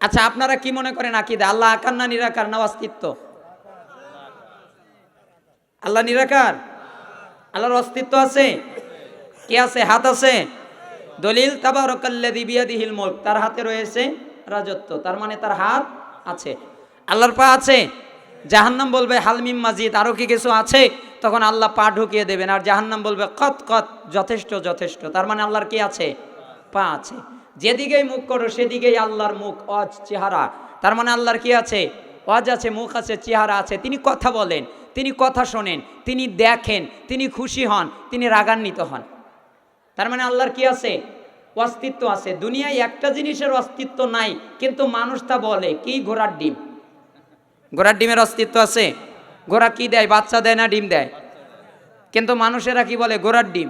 আচ্ছা আপনারা কি মনে করেন আকিদা? আল্লাহ আকার না নিরাকার? না অস্তিত্ব আল্লাহ নিরাকার? আল্লাহর অস্তিত্ব আছে? কে আছে? হাত আছে? দলিল, তাবারকাল্লাযী বিয়াদিহিল মুলক। তার হাতে রয়েছে রাজত্ব। তার মানে তার হাত আছে। আল্লাহর পা আছে? জাহান্নাম বলবে হালমিম মাজিদ। আরও কি কিছু আছে? তখন আল্লাহ পা ঢুকিয়ে দেবেন। আর জাহান্নাম বলবে, কত কত, যথেষ্ট যথেষ্ট। তার মানে আল্লাহর কি আছে? পা আছে। যেদিকেই মুখ করো, সেদিকেই আল্লাহর মুখ অজ চেহারা। তার মানে আল্লাহর কি আছে? অজ আছে, মুখ আছে, চেহারা আছে। তিনি কথা বলেন, তিনি কথা শোনেন, তিনি দেখেন, তিনি খুশি হন, তিনি রাগান্বিত হন। তার মানে আল্লাহর কি আছে? অস্তিত্ব আছে। দুনিয়ায় একটা জিনিসের অস্তিত্ব নাই, কিন্তু মানুষ তা বলে, কি ঘোড়ার ডিম? ঘোড়ার ডিমের অস্তিত্ব আছে? ঘোড়া কি দেয়? বাচ্চা দেয় না ডিম দেয়? কিন্তু মানুষেরা কি বলে? ঘোড়ার ডিম।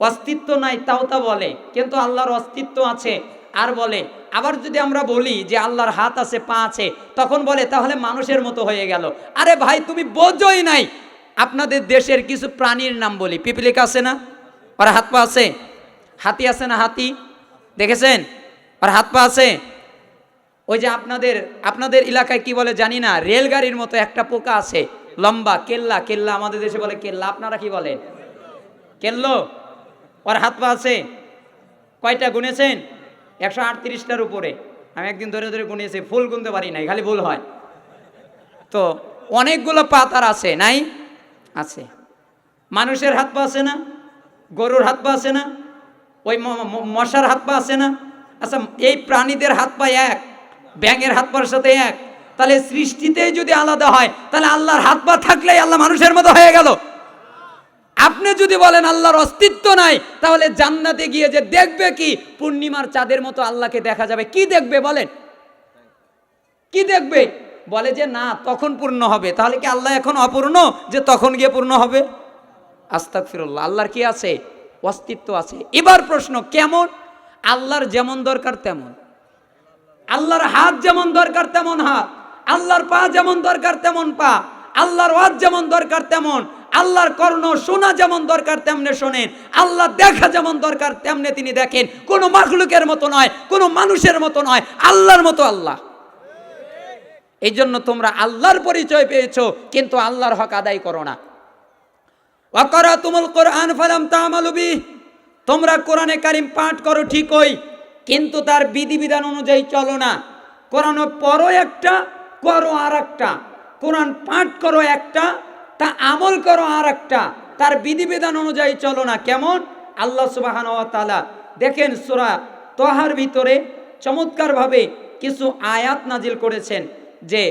অস্তিত্ব নাই, তাও তা বলে। কিন্তু আল্লাহর অস্তিত্ব আছে। আর বলে, আবার যদি আমরা বলি যে আল্লাহর হাত আছে, পা আছে, তখন বলে, তাহলে মানুষের মতো হয়ে গেল। আরে ভাই, তুমি বোঝোই নাই। আপনাদের দেশের কিছু প্রাণীর নাম বলি। পিপিলিক আছে না? ওর হাত পা আছে? হাতি আছে না হাতি? দেখেছেন? ওর হাত পা আছে? ওই যে আপনাদের আপনাদের এলাকায় কি বলে জানি না, রেলগাড়ির মতো একটা পোকা আছে, লম্বা, কেল্লা। কেল্লা আমাদের দেশে বলে কেল্লা। আপনারা কি বলেন? কেল্লো? ওর হাত পা আছে? কয়টা গুনেছেন? একশো আটত্রিশটার উপরে। আমি একদিন ধরে ধরে গুনেছি, ফুল গুনতে পারি নাই, খালি ভুল হয়। তো অনেকগুলো পা তার আছে, নাই? আছে। মানুষের হাত পা আছে না? গরুর হাত পা আছে না? ওই মশার হাত পা আছে না? আচ্ছা এই প্রাণীদের হাত পা এক, ব্যাঙের হাত পার সাথে এক। তাহলে সৃষ্টিতেই যদি আলাদা হয়, তাহলে আল্লাহর হাত পা থাকলেই আল্লাহ মানুষের মতো হয়ে গেল। আপনি যদি বলেন আল্লাহর অস্তিত্ব নাই, তাহলে জান্নাতে গিয়ে যে দেখবে কি? পূর্ণিমার চাঁদের মতো আল্লাহকে দেখা যাবে। কি দেখবে বলেন? কি দেখবে? বলে যে, না, তখন পূর্ণ হবে। তাহলে কি আল্লাহ এখন অপূর্ণ? যে তখন গিয়ে পূর্ণ হবে? আস্তাক ফিরুল্লাহ আল্লাহর কি আছে? অস্তিত্ব আছে। এবার প্রশ্ন, কেমন? আল্লাহর যেমন দরকার, তেমন। আল্লাহর হাত যেমন দরকার, তেমন হাত। আল্লাহর পা যেমন দরকার, তেমন পা। আল্লাহর ওয়াজ যেমন দরকার, তেমন। আল্লাহর কর্ণ শোনা যেমন দরকার, তেমনে শোনেন। আল্লাহ দেখা যেমন দরকার, তেমনে তিনি দেখেন। কোনো মাখলুকের মতো নয়, কোনো মানুষের মতো নয়, আল্লাহর মতো আল্লাহ। এই জন্য তোমরা আল্লাহর পরিচয় পেয়েছ, কিন্তু আল্লাহর হক আদায় করো না। ওয়াকরা তুমুল কোরআন ফালাম তামালুবি তোমরা কোরআনে কারিম পাঠ করো ঠিকই, কিন্তু তার বিধিবিধান অনুযায়ী চলো না। কোরআন পড়ো একটা, করো আর একটা কোরআন পাঠ করো একটা তা আমল করো আর একটা তার বিধিবিধান অনুযায়ী চলো না। কেমন? আল্লাহ সুবাহান তালা দেখেন সুরা তোহার ভিতরে চমৎকারভাবে কিছু আয়াত নাজিল করেছেন যে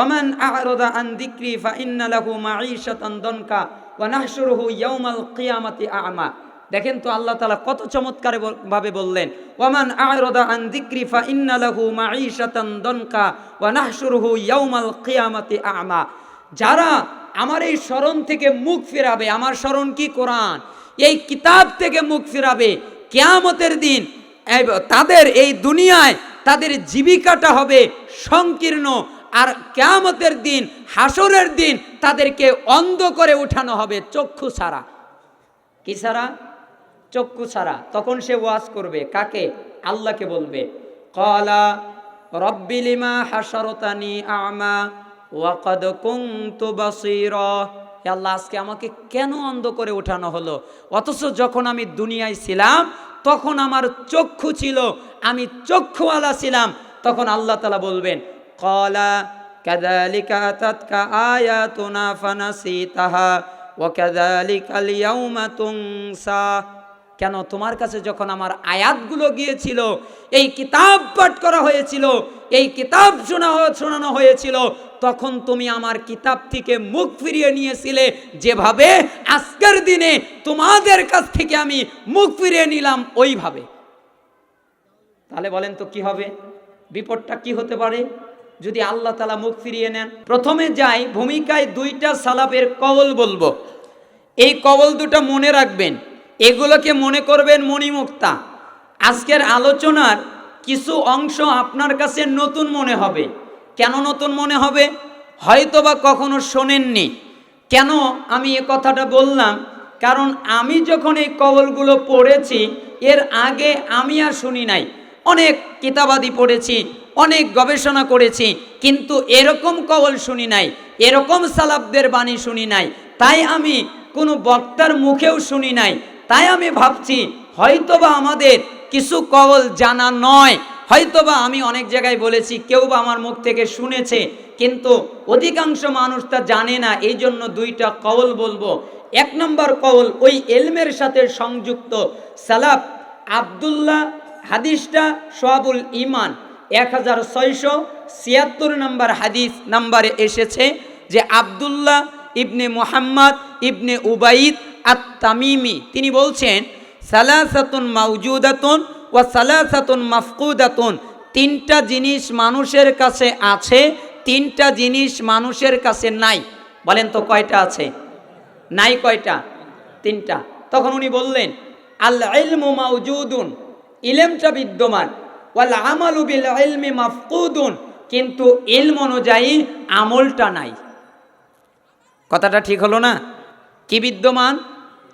ওমান আরদা আন দিক্রি ফা ইন্না লাহু মাঈশাতান দনকা ওয়া নাহশুরুহু ইয়াউমাল কিয়ামাতি আ'মা। দেখেন তো আল্লাহ তালা কত চমৎকার ভাবে বললেন ওমান আরদা আন দিক্রি ফা ইন্না লাহু মাঈশাতান দনকা ওয়া নাহশুরুহু ইয়াউমাল কিয়ামাতি আ'মা। যারা আমার এই স্মরণ থেকে মুখ ফিরাবে, আমার স্মরণ কি কোরআন? এই কিতাব থেকে মুখ ফিরাবে, কেয়ামতের দিন তাদের এই দুনিয়ায় তাদের জীবিকাটা হবে সংকীর্ণ আর কেয়ামতের দিন হাসরের দিন তাদেরকে অন্ধ করে উঠানো হবে চক্ষু ছাড়া। কি ছাড়া? চক্ষু ছাড়া। তখন সে ওয়াজ করবে, কাকে? আল্লাহকে বলবে। কলা রব্বিলিমা হাসরতানি আমা ওয়াকাদ কুনতু বাসীরা। আল্লাহ, আজকে আমাকে কেন অন্ধ করে উঠানো হলো? অথচ যখন আমি দুনিয়ায় ছিলাম, তখন আমার চক্ষু ছিল, আমি চক্ষুওয়ালা ছিলাম। তখন আল্লাহ তালা বলবেন, কলা কাদালিকা আতাতকা আয়াতুনা ফানাসিতাহা, ওয়া কাযালিকাল ইয়াউমা তুনসা। কেন তোমার কাছে যখন আমার আয়াতগুলো গিয়েছিল, এই কিতাব পাঠ করা হয়েছিল, এই কিতাব শোনা শোনানো হয়েছিল, তখন তুমি আমার কিতাব থেকে মুখ ফিরিয়ে নিয়েছিলে। যেভাবে আজকের দিনে তোমাদের কাছ থেকে আমি মুখ ফিরিয়ে নিলাম, ওইভাবে। তাহলে বলেন তো কি হবে? বিপদটা কি হতে পারে? যদি আল্লাহ তালা মুখ ফিরিয়ে নেন। প্রথমে যাই, ভূমিকায় দুইটা সালাপের কবল বলব। এই কবল দুটো মনে রাখবেন। এগুলোকে মনে করবেন মণিমুক্তা। আজকের আলোচনার কিছু অংশ আপনার কাছে নতুন মনে হবে। কেন নতুন মনে হবে? হয়তোবা কখনো শোনেননি। কেন আমি এ কথাটা বললাম? কারণ আমি যখন এই কবলগুলো পড়েছি, এর আগে আমি আর শুনি নাই। অনেক কিতাবাদি পড়েছি, অনেক গবেষণা করেছি, কিন্তু এরকম কবল শুনি নাই, এরকম সালাবদের বাণী শুনি নাই, তাই আমি কোনো বক্তার মুখেও শুনি নাই তাই আমি ভাবছি, হয়তোবা আমাদের কিছু কওল জানা নয়। হয়তোবা আমি অনেক জায়গায় বলেছি, কেউ বা আমার মুখ থেকে শুনেছে, কিন্তু অধিকাংশ মানুষ তা জানে না, এই জন্য দুইটা কওল বলব। এক নম্বর কওল ওই এলমের সাথে সংযুক্ত, সালাফ আবদুল্লাহ, হাদিসটা সোয়াবুল ইমান এক হাজার ছয়শো ছিয়াত্তর নম্বর হাদিস নাম্বারে এসেছে যে আবদুল্লাহ ইবনে মোহাম্মদ ইবনে উবাইদ আত তামিমি তিনি বলছেন, সালাসাতুন মাউজুদাতুন ও সালাসাতুন মাফকুদাতুন। তিনটা জিনিস মানুষের কাছে আছে, তিনটা জিনিস মানুষের কাছে নাই। বলেন তো কয়টা আছে? নাই কয়টা? তিনটা। তখন উনি বললেন আল ইলমু মাউজুদুন, ইলেমটা বিদ্যমান ওয়াল আমালু বিল ইলমি মাফকুদুন, কিন্তু ইলম অনুযায়ী আমলটা নাই। কথাটা ঠিক হলো না? কি বিদ্যমান?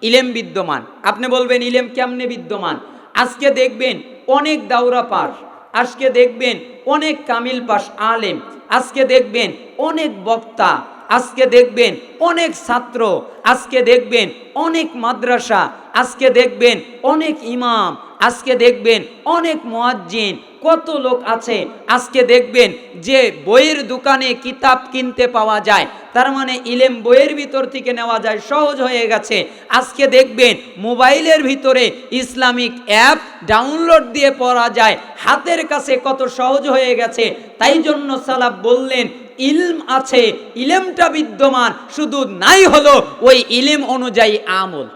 ইলেম বিদ্যমান। আপনি বলবেন, ইলেম কেমনে বিদ্যমান? আজকে দেখবেন অনেক দাউরা পাশ আজকে দেখবেন অনেক কামিল পাস আলেম, আজকে দেখবেন অনেক বক্তা, আজকে দেখবেন অনেক ছাত্র, আজকে দেখবেন অনেক মাদ্রাসা, আজকে দেখবেন অনেক ইমাম আজকে দেখবেন অনেক মোয়াজ্জিন, কত লোক আছে, আজকে দেখবেন যে বইয়ের দোকানে কিতাব কিনতে পাওয়া যায়, তার মানে ইলেম বইয়ের ভিতর থেকে নেওয়া যায়, সহজ হয়ে গেছে। আজকে দেখবেন মোবাইলের ভিতরে ইসলামিক অ্যাপ ডাউনলোড দিয়ে পড়া যায়, হাতের কাছে কত সহজ হয়ে গেছে। তাই জন্য সালাব বললেন, ইলম আছে, ইলেমটা বিদ্যমান, শুধু নাই হলো ওই ইলেম অনুযায়ী আমল।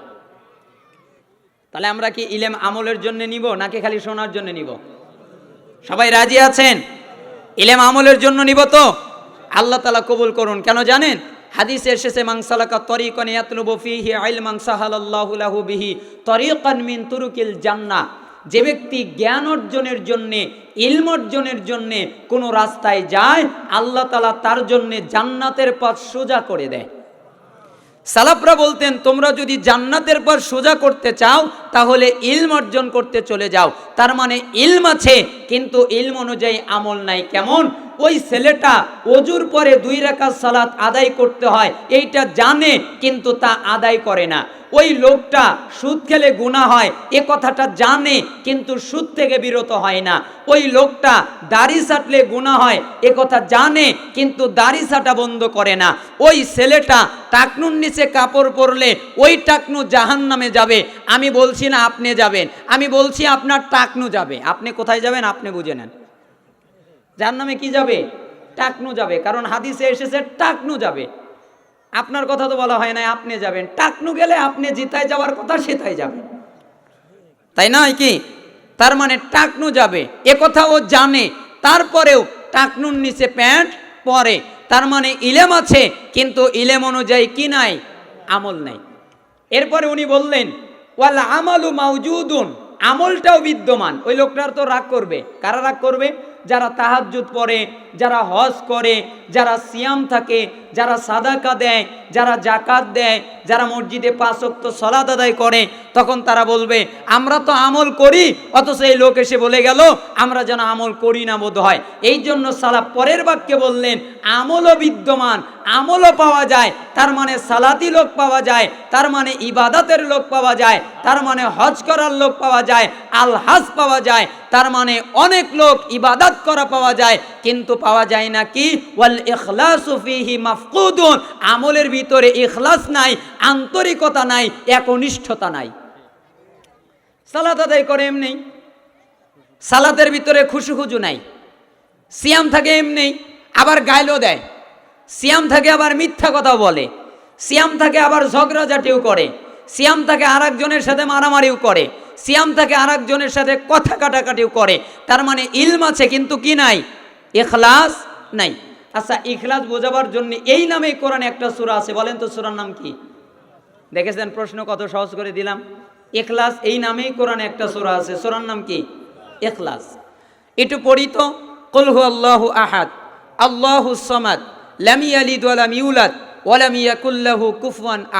তাহলে আমরা কি ইলেম আমলের জন্য নিব নাকি খালি শোনার জন্য নিব? সবাই রাজি আছেন? ইলেম আমলের জন্য নিব তো? আল্লাহ তালা কবুল করুন। কেন জানেন? হাদিসে এসেছে মাংসালাকা তরিকন ইয়াতলুবু ফিহি ইলমান সাহালাল্লাহু বিহি তরিকান মিন তুরুকিল জান্নাহ। যে ব্যক্তি জ্ঞান অর্জনের জন্যে, ইলম অর্জনের জন্যে কোনো রাস্তায় যায়, আল্লাহ তালা তার জন্যে জান্নাতের পথ সোজা করে দেয়। সালাফরা বলতেন, তোমরা যদি জান্নাতের পর সোজা করতে চাও, তাহলে ইলম অর্জন করতে চলে যাও। তার মানে ইলম আছে কিন্তু ইলম অনুযায়ী আমল নাই। কেমন? ওই ছেলেটা অজুর পরে দুই রাকাত সালাত আদায় করতে হয়, এইটা জানে, কিন্তু তা আদায় করে না। ওই লোকটা সুদ খেলে গুণা হয়, এ কথাটা জানে, কিন্তু সুদ থেকে বিরত হয় না। ওই লোকটা দাড়ি সাটলে গুণা হয়, এ কথা জানে, কিন্তু দাড়ি সাটা বন্ধ করে না। ওই ছেলেটা টাকনুর নিচে কাপড় পরলে ওই টাকনু জাহান নামে যাবে। আমি বলছি না আপনি যাবেন, আমি বলছি আপনার টাকনু যাবে। আপনি কোথায় যাবেন? আপনি বুঝে নেন। যার নামে কি যাবে? টাকনু যাবে। কারণ হাদিসে এসেছে, টাকনু যাবে। আপনার কথা তো বলা হয় না আপনি যাবেন। টাকনু গেলে আপনি জিতায় যাওয়ার কথা সেটাই যাবেন। তাই না কি? তার মানে টাকনু যাবে। এ কথা ও জানে। তারপরেও টাকনুর নিচে প্যান্ট পরে। তার মানে ইলেম আছে, কিন্তু ইলেম অনুযায়ী কি নাই? আমল নাই। এরপরে উনি বললেন ওয়াল আমালু মাউজুদুন। আমলটাও বিদ্যমান। ওই লোকটার তো রাগ করবে। কারা রাগ করবে? যারা তাহাজুত পরে যারা হজ করে, যারা সিয়াম থাকে যারা সাদাকা দেয়, যারা জাকাত দেয়, যারা মসজিদে পাঁচক্ত সলাদ আদায় করে, তখন তারা বলবে, আমরা তো আমল করি। অথচ এই লোক এসে বলে গেল, আমরা যেন আমল করি না বোধ হয়। এই জন্য সালা পরের বাক্যে বললেন, আমলও বিদ্যমান, আমলও পাওয়া যায়, তার মানে সালাতি লোক পাওয়া যায়, তার মানে ইবাদাতের লোক পাওয়া যায়, তার মানে হজ করার লোক পাওয়া যায় আলহাজ পাওয়া যায়, তার মানে অনেক লোক ইবাদত করা পাওয়া যায়, কিন্তু পাওয়া যায় না কি? ওয়াল ইখলাসু ফিহি মাফকুদুন, আমলের ভিতরে ইখলাস নাই, আন্তরিকতা নাই, একনিষ্ঠতা নাই। সালাত আদায় করে এমনি। সালাতের ভিতরে খুশু খুজু নাই। সিয়াম থাকে এমনি, আবার গাইলও দেয়। সিয়াম থাকে আবার মিথ্যা কথা বলে। সিয়াম থাকে আবার ঝগড়াঝাটিও করে। সিয়াম থাকে আরেকজনের সাথে মারামারিও করে। সিয়াম থাকে আরেকজনের সাথে কথা কাটাকাটিও করে। তার মানে ইলম আছে, কিন্তু কি নাই? এখলাস নাই। আচ্ছা ইখলাস বোঝাবার জন্য এই নামে কোরআনে একটা সূরা আছে, বলেন তো সূরার নাম কি? দেখেছেন প্রশ্ন কত সহজ করে দিলাম? এখলাস এই নামেই কোরআনে একটা সূরা আছে, সূরার নাম কি? এখলাস একটু পড়ি তো কলহু আল্লাহু আহাদ, আল্লাহু সমাদ, লাম ইয়ালিদ ওয়া লাম ইউলাদ, ওয়া লাম ইয়াকুল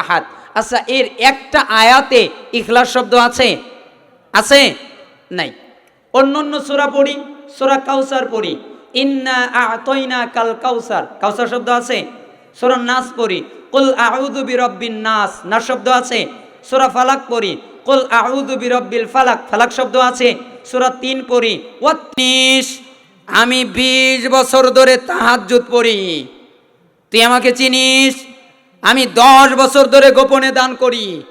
আহাদ। আচ্ছা এর একটা আয়াতে ইখলাস শব্দ আছে? আছে? নাই। অন্য অন্য সুরা পড়ি, সুরা কাউসার পড়ি। ইন্না আতইনা কাল কাউসার। কাউসার শব্দ আছে। সুরা নাস পড়ি। কুল আউযু বিরব্বিন নাস। নাস শব্দ আছে। সুরা ফালাক পড়ি। কুল আউযু বিরব্বিল ফালাক। ফালাক শব্দ আছে। সুরা তিন পড়ি। ওয়াত্রিশ আমি বিশ বছর ধরে তাহাজ্জুদ পড়ি। তুই আমাকে চিনিস? আমি দশ বছর ধরে গোপনে দান করি।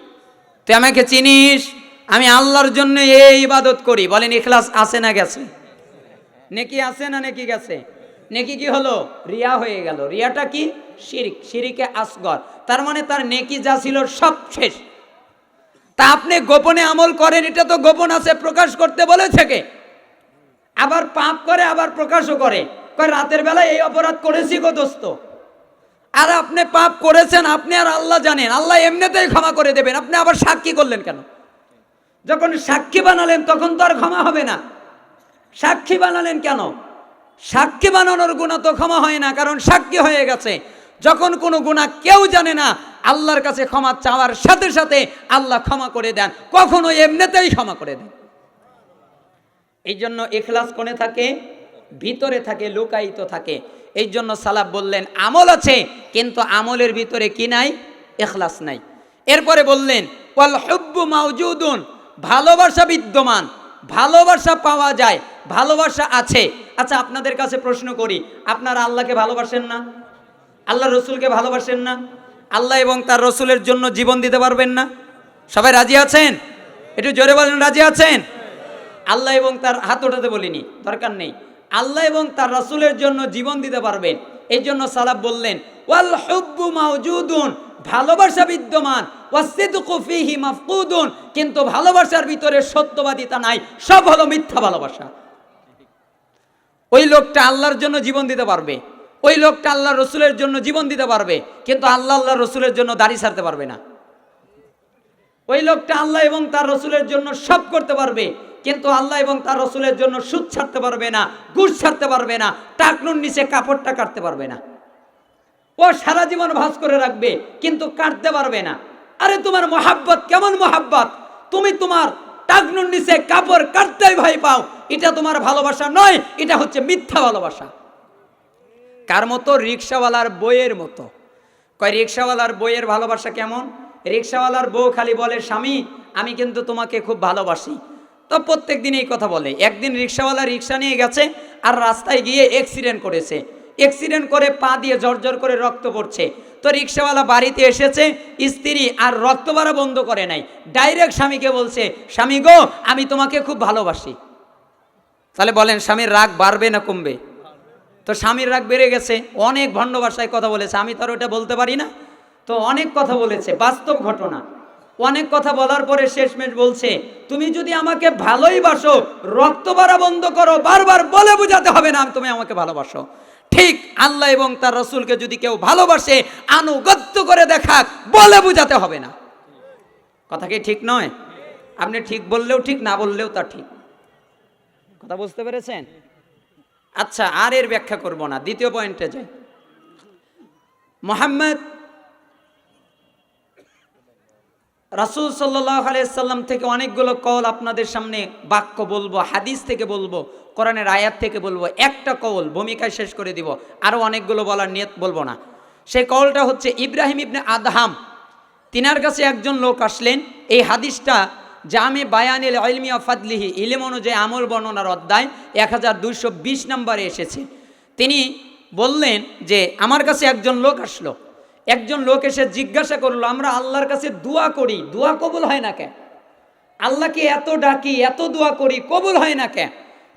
তুই আমাকে চিনিস? আমি আল্লাহর জন্য এই ইবাদত করি। বলেন, ইখলাস আছে না গেছে? নেকি আছে না নেকি গেছে? নেকি কি হলো? রিয়া হয়ে গেল। রিয়াটা কি? শিরিক। শিরিকে আসগর। তার মানে তার নেকি যা ছিল সব শেষ। তা আপনি গোপনে আমল করেন, এটা তো গোপন আছে, প্রকাশ করতে বলেছে কে? আবার পাপ করে, আবার প্রকাশও করে। রাতের বেলায় এই অপরাধ করেছি গো দোস্ত। আর আপনি পাপ করেছেন, আপনি আর আল্লাহ জানেন। আল্লাহ এমনিতেই ক্ষমা করে দেবেন। আপনি আবার সাক্ষী করলেন কেন? যখন সাক্ষী বানালেন, তখন তো আর ক্ষমা হবে না। সাক্ষী বানালেন কেন? সাক্ষী বানানোর গুণা তো ক্ষমা হয় না, কারণ সাক্ষী হয়ে গেছে। যখন কোনো গুণা কেউ জানে না, আল্লাহর কাছে ক্ষমা চাওয়ার সাথে সাথে আল্লাহ ক্ষমা করে দেন। কখনো এমনিতেই ক্ষমা করে দেন। এই জন্য এখলাস কোণে থাকে, ভিতরে থাকে, লুকায়িত থাকে। এই জন্য সালাব বললেন, আমল আছে, কিন্তু আমলের ভিতরে কি নাই? এখলাস নাই। এরপরে বললেন, ওয়াল হুব্বু মাউজুদুন, ভালোবাসা বিদ্যমান। ভালোবাসা পাওয়া যায়, ভালোবাসা আছে। আচ্ছা আপনাদের কাছে প্রশ্ন করি, আপনারা আল্লাহকে ভালোবাসেন না? আল্লাহ রসুলকে ভালোবাসেন না? আল্লাহ এবং তার রসুলের জন্য জীবন দিতে পারবেন না? সবাই রাজি আছেন? একটু জোরে বলেন, রাজি আছেন? আল্লাহ এবং তার, হাত ওঠাতে বলিনি, দরকার নেই। আল্লাহ এবং তার রসুলের জন্য জীবন দিতে পারবেন। এই জন্য সালাব বললেন, ওয়াল হুব্বু মাওজুদুন ভালোবাসা বিদ্যমান। কিন্তু ভালোবাসার ভিতরে সত্যবাদিতা নাই। সব হলো মিথ্যা ভালোবাসা। ওই লোকটা আল্লাহর জন্য জীবন দিতে পারবে। ওই লোকটা আল্লাহ রসুলের জন্য জীবন দিতে পারবে। কিন্তু আল্লাহ আল্লাহ রসুলের জন্য দাড়ি ছাড়তে পারবে না। ওই লোকটা আল্লাহ এবং তার রসুলের জন্য সব করতে পারবে। কিন্তু আল্লাহ এবং তার রসুলের জন্য সুদ ছাড়তে পারবে না, ঘুষ ছাড়তে পারবে না, টাকনুর নিচে কাপড়টা কাটতে পারবে না। ও সারা জীবন ভাস করে রাখবে, কিন্তু কাটতে পারবে না। আরে তোমার মহাব্বত কেমন মহাব্বত? তুমি তোমার টাকনুর নিচে কাপড় কাটতেই ভয় পাও। এটা তোমার ভালোবাসা নয়, এটা হচ্ছে মিথ্যা ভালোবাসা। কার মতো? রিক্সাওয়ালার বইয়ের মতো। কয়, রিক্সাওয়ালার বইয়ের ভালোবাসা কেমন? রিক্সাওয়ালার বউ খালি বলে, স্বামী, আমি কিন্তু তোমাকে খুব ভালোবাসি তো প্রত্যেক দিন এই কথা বলে। একদিন রিক্সাওয়ালা রিক্সা নিয়ে গেছে আর রাস্তায় গিয়ে অ্যাক্সিডেন্ট করেছে। অ্যাক্সিডেন্ট করে পা দিয়ে জর্জর করে রক্ত পড়ছে। তো রিক্সাওয়ালা বাড়িতে এসেছে, স্ত্রী আর রক্ত বাড়া বন্ধ করে নাই। ডাইরেক্ট স্বামীকে বলছে, স্বামী গো, আমি তোমাকে খুব ভালোবাসি। তাহলে বলেন, স্বামীর রাগ বাড়বে না কমবে? তো স্বামীর রাগ বেড়ে গেছে, অনেক ভণ্ড ভাষায় কথা বলেছে। আমি তো ওটা বলতে পারি না। তো অনেক কথা বলেছে, বাস্তব ঘটনা। অনেক কথা বলার পরে শেষমেশ বলছে, তুমি যদি আমাকে ভালোই বাসো, রক্ত বাড়া বন্ধ করো, বারবার বলে বোঝাতে হবে না, তুমি আমাকে ভালোবাসো। ঠিক আল্লাহ এবং তার রসুলকে যদি কেউ ভালোবাসে, আনুগত্য করে দেখাক, বলে বুঝাতে হবে না। কথা কি ঠিক নয়? আপনি ঠিক বললেও ঠিক, না বললেও তা ঠিক। কথা বুঝতে পেরেছেন? আচ্ছা আর এর ব্যাখ্যা করব না। দ্বিতীয় পয়েন্টে যাই। মোহাম্মদ রাসুল সাল্লাহ আলাইসাল্লাম থেকে অনেকগুলো কল আপনাদের সামনে বাক্য বলব, হাদিস থেকে বলব, কোরআনের আয়াত থেকে বলব, একটা কল ভূমিকায় শেষ করে দিব আরও অনেকগুলো বলার নিয়ত বলব না। সেই কলটা হচ্ছে ইব্রাহিম ইবনে আদহাম। তিনার কাছে একজন লোক আসলেন, এই হাদিসটা জামে বায়ানিল আলমিয়া ফাদলিহি, ইলেম অনুযায়ী আমল বর্ণনার অধ্যায় এক হাজার দুইশো বিশ নম্বরে এসেছে। তিনি বললেন যে, আমার কাছে একজন লোক আসলো একজন লোক এসে জিজ্ঞাসা করল, আমরা আল্লাহর কাছে দোয়া করি, দোয়া কবুল হয় না কে আল্লাহকে এত ডাকি, এত দোয়া করি, কবুল হয় না কে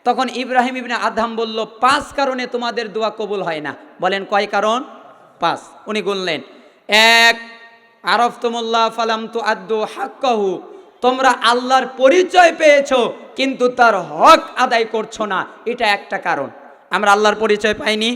তখন ইব্রাহিম ইবনে আধাম বলল, পাঁচ কারণে তোমাদের দোয়া কবুল হয় না। বলেন, কয় কারণ? পাঁচ। উনি বললেন এক আরফ তুমুল্লাহ ফালাম তু আদ্দু হাক্কাহু। তোমরা আল্লাহর পরিচয় পেয়েছ, কিন্তু তার হক আদায় করছ না। এটা একটা কারণ। আমরা আল্লাহর পরিচয় পাইনি।